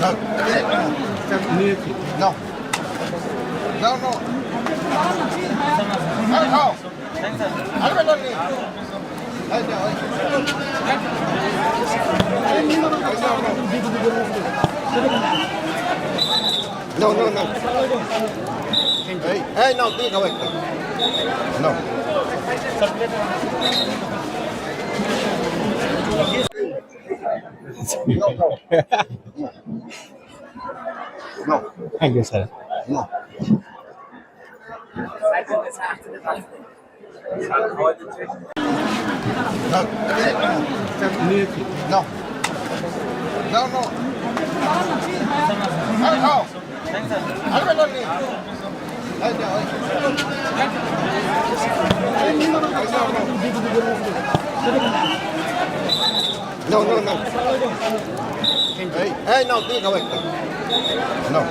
No. No. No, no. No, no, no. no. Hey, hey, no, take away. No. No, no. No, thank you sir no. No. No. No, no. No, No, no, no. Hey, hey no, তুমি খাও একটা নাও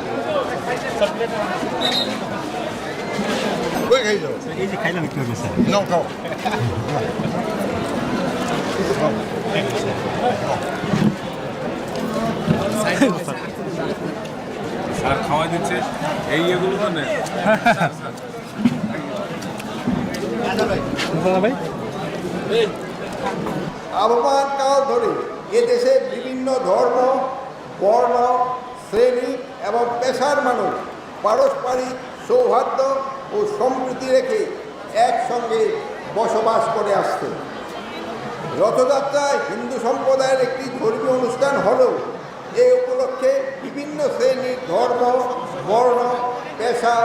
ওই খাই যাও এই যে খাইলাম একটু আগে স্যার নাও খাও স্যার খাওয়া দিচ্ছে এই এগুলো তো ভাই আবহমান কাল ধরে এদেশে বিভিন্ন ধর্ম, বর্ণ, শ্রেণি এবং পেশার মানুষ পারস্পরিক সৌহার্দ্য ও সম্প্রীতি রেখে একসঙ্গে বসবাস করে আসছে। রথযাত্রা হিন্দু সম্প্রদায়ের একটি ধর্মীয় অনুষ্ঠান হলেও এ উপলক্ষে বিভিন্ন শ্রেণির ধর্ম, বর্ণ, পেশা,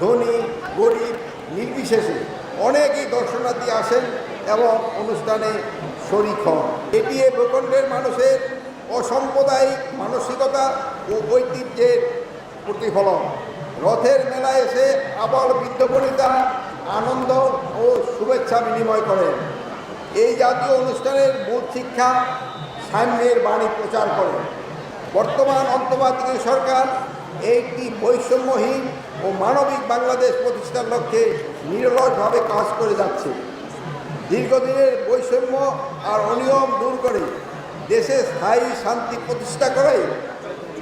ধনী, গরিব, নির্বিশেষে অনেকেই দর্শনার্থী আসেন এবং অনুষ্ঠানে শরিক হন। এটি এ ভূখণ্ডের মানুষের অসাম্প্রদায়িক মানসিকতা ও ঐতিহ্যের প্রতিফলন। রথের মেলায় এসে আবার বৃদ্ধ বনিতা আনন্দ ও শুভেচ্ছা বিনিময় করেন। এই জাতীয় অনুষ্ঠানের মূল শিক্ষা সাম্যের বাণী প্রচার করে বর্তমান অন্তর্বর্তী সরকার একটি বৈষম্যহীন ও মানবিক বাংলাদেশ প্রতিষ্ঠার লক্ষ্যে নিরলসভাবে কাজ করে যাচ্ছে। দীর্ঘদিনের বৈষম্য আর অনিয়ম দূর করে দেশে স্থায়ী শান্তি প্রতিষ্ঠা করে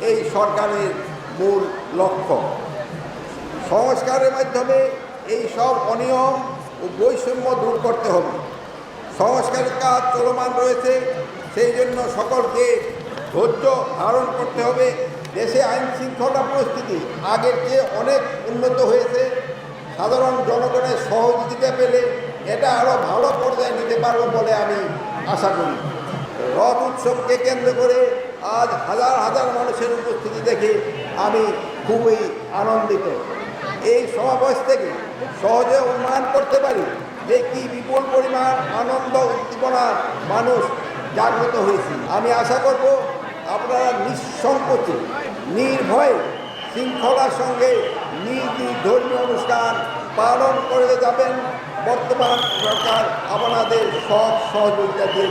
এই সরকারের মূল লক্ষ্য। সংস্কারের মাধ্যমে এই সব অনিয়ম ও বৈষম্য দূর করতে হবে। সংস্কারের কাজ চলমান রয়েছে, সেই জন্য সকলকে ধৈর্য ধারণ করতে হবে। দেশে আইন শৃঙ্খলা পরিস্থিতি আগের চেয়ে অনেক উন্নত হয়েছে। সাধারণ জনগণের সহযোগিতা পেলে এটা আরও ভালো পর্যায়ে নিতে পারব বলে আমি আশা করি। রথ উৎসবকে কেন্দ্র করে আজ হাজার হাজার মানুষের উপস্থিতি দেখে আমি খুবই আনন্দিত। এই সমাবেশ থেকে সহজে অনুমান করতে পারি যে কি বিপুল পরিমাণ আনন্দ, উদ্দীপনা মানুষ জাগ্রত হয়েছে। আমি আশা করব আপনারা নিঃসংকোচে, নির্ভয়ে শৃঙ্খলার সঙ্গে নিজ ধর্মীয় অনুষ্ঠান পালন করে যাবেন বর্তমান সরকার আপনাদের সব সহযোগিতা দিয়ে।